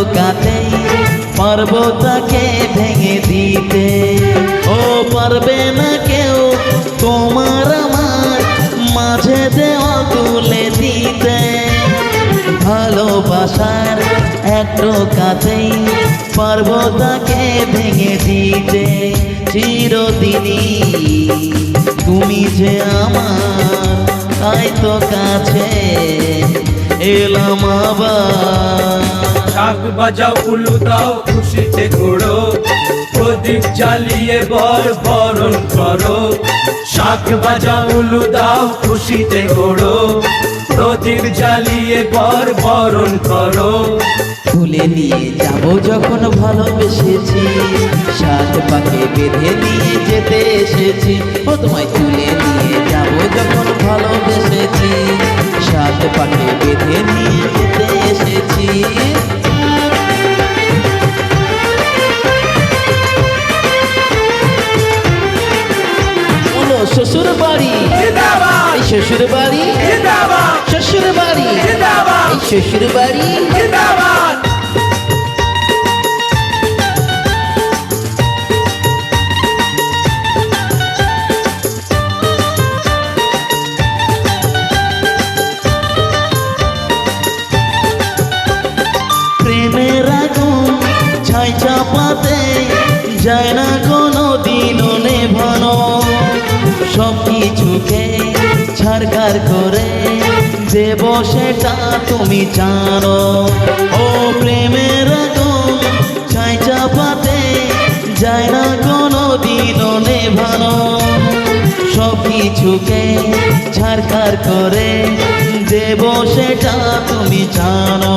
একটু কাতেই পারব ভেঙে দিতে। ও পারবে না কেউ তোমার আমার মাঝে দেওয়া তুলে দিতে। ভালোবাসার একটু কাছেই পারব তাকে ভেঙে দিতে। চিরদিনই তুমি যে আমার, তাই তো কাছে এলাম আবার। শাক বাজাও, উলু দাও, খুশিতে ঘোড়ো প্রদীপ জ্বালিয়ে বর বরণ করো। শাক বাজাও, উলু দাও, খুশিতে ঘোড়ো প্রদীপ জ্বালিয়ে বর বরণ করো। তুলে নিয়ে যাব যখন ভালোবেসেছি, সাত পাকে বেঁধে নিয়ে যেতে এসেছি। ও তোমায় তুলে নিয়ে যাব যখন ভালোবেসেছি শ্বশুর বাড়ি এই শ্বশুর বাড়ি শ্বশুর বাড়ি এই শ্বশুর বাড়ি প্রেমের আগুন ছাই চাপাতে যায় না কোনো দিনও। সব কিছুকে ছাড়কার করে দেব সেটা তুমি জানো। ও প্রেমের আগুন ছাই চাপাতে যায় না কোনো দিনও নেভানো। সব কিছুকে ছাড়কার করে দেব সেটা তুমি জানো।